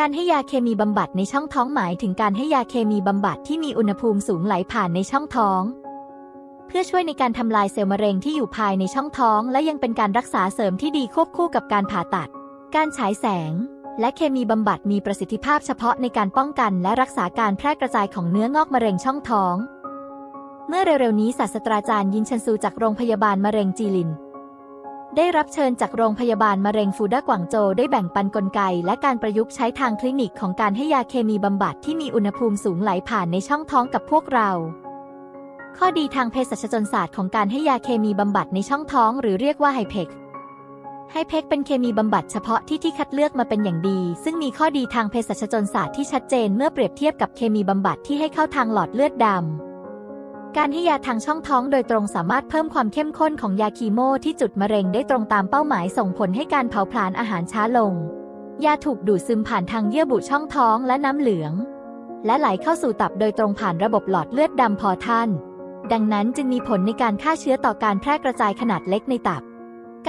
การให้ยาเคมีบำบัดในช่องท้องหมายถึงการให้ยาเคมีบำบัดที่มีอุณหภูมิสูงไหลผ่านในช่องท้อง เพื่อช่วยในการทำลายเซลล์มะเร็งที่อยู่ภายในช่องท้อง และยังเป็นการรักษาเสริมที่ดีควบคู่กับการผ่าตัด การฉายแสง และเคมีบำบัดมีประสิทธิภาพเฉพาะในการป้องกันและรักษาการแพร่กระจายของเนื้องอกมะเร็งช่องท้อง เมื่อเร็วๆนี้ศาสตราจารย์ยินชันซูจากโรงพยาบาลมะเร็งจีลิน ได้รับเชิญจากโรงพยาบาลมะเร็งฟูด้ากวางโจได้แบ่งปันกลไก และการประยุกต์ใช้ทางคลินิกของการให้ยาเคมีบำบัดที่มีอุณหภูมิสูงไหลผ่านในช่องท้องกับพวกเรา ข้อดีทางเภสัชศาสตร์ของการให้ยาเคมีบำบัดในช่องท้อง หรือเรียกว่าไฮเพกไฮเพกเป็นเคมีบำบัดเฉพาะที่ที่คัดเลือกมาเป็นอย่างดี ซึ่งมีข้อดีทางเภสัชศาสตร์ที่ชัดเจนเมื่อเปรียบเทียบกับเคมีบำบัดที่ให้เข้าทางหลอดเลือดดำ การให้ยาทางช่องท้องโดยตรงสามารถเพิ่มความเข้มข้นของยาคีโมที่จุดมะเร็งได้ตรงตามเป้าหมายส่งผลให้การเผาผลาญอาหารช้าลง ยาถูกดูดซึมผ่านทางเยื่อบุช่องท้องและน้ำเหลือง และไหลเข้าสู่ตับโดยตรงผ่านระบบหลอดเลือดดำพอท่าน ดังนั้นจึงมีผลในการฆ่าเชื้อต่อการแพร่กระจายขนาดเล็กในตับ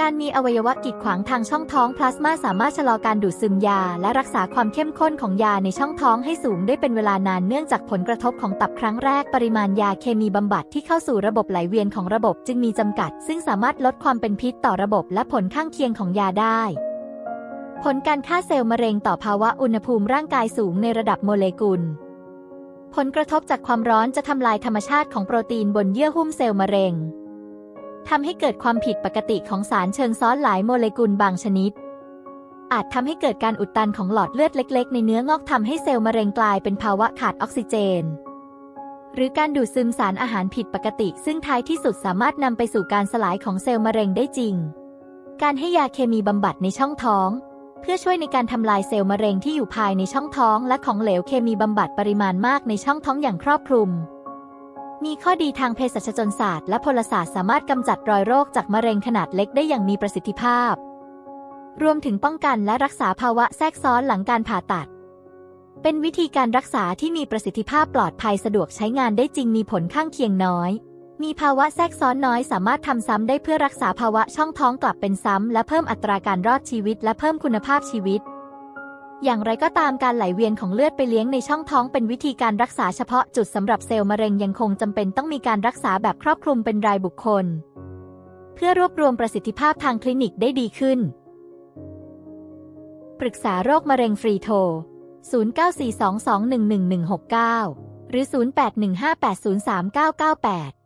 การมีอวัยวะกีดขวางทางช่องท้องพลาสมาสามารถชะลอการดูดซึมยา และรักษาความเข้มข้นของยาในช่องท้องให้สูงได้เป็นเวลานานเนื่องจากผลกระทบของตับครั้งแรกปริมาณยาเคมีบำบัดที่เข้าสู่ระบบไหลเวียนของระบบจึงมีจำกัด ซึ่งสามารถลดความเป็นพิษต่อระบบและผลข้างเคียงของยาได้ ผลการฆ่าเซลล์มะเร็งต่อภาวะอุณหภูมิร่างกายสูงในระดับโมเลกุลผลกระทบจากความร้อนจะทำลายธรรมชาติของโปรตีนบนเยื่อหุ้มเซลล์มะเร็ง ทำให้เกิดความผิดปกติของสารเชิงซ้อนหลายโมเลกุลบางชนิด อาจทำให้เกิดการอุดตันของหลอดเลือดเล็ก ๆ ในเนื้องอกทำให้เซลล์มะเร็งกลายเป็นภาวะขาดออกซิเจน หรือการดูดซึมสารอาหารผิดปกติ ซึ่งท้ายที่สุดสามารถนำไปสู่การสลายของเซลล์มะเร็งได้จริง การให้ยาเคมีบำบัดในช่องท้องเพื่อช่วยในการทำลายเซลล์มะเร็งที่อยู่ภายในช่องท้องและของเหลวเคมีบำบัดปริมาณมากในช่องท้องอย่างครอบคลุม มีข้อดีทางเภสัชศาสตร์และพลศาสตร์สามารถกำจัดรอยโรคจากมะเร็งขนาดเล็กได้อย่างมีประสิทธิภาพ รวมถึงป้องกันและรักษาภาวะแทรกซ้อนหลังการผ่าตัด เป็นวิธีการรักษาที่มีประสิทธิภาพปลอดภัยสะดวกใช้งานได้จริงมีผลข้างเคียงน้อย มีภาวะแทรกซ้อนน้อยสามารถทำซ้ำได้เพื่อรักษาภาวะช่องท้องกลับเป็นซ้ำและเพิ่มอัตราการรอดชีวิตและเพิ่มคุณภาพชีวิต อย่างไรก็ตามการไหลเวียนของเลือดไปเลี้ยงในช่องท้องเป็นวิธีการรักษาเฉพาะจุดสำหรับเซลล์มะเร็งยังคงจำเป็นต้องมีการรักษาแบบครอบคลุมเป็นรายบุคคล เพื่อรวบรวมประสิทธิภาพทางคลินิกได้ดีขึ้น ปรึกษาโรคมะเร็งฟรีโทร 0942211169 หรือ 0815803998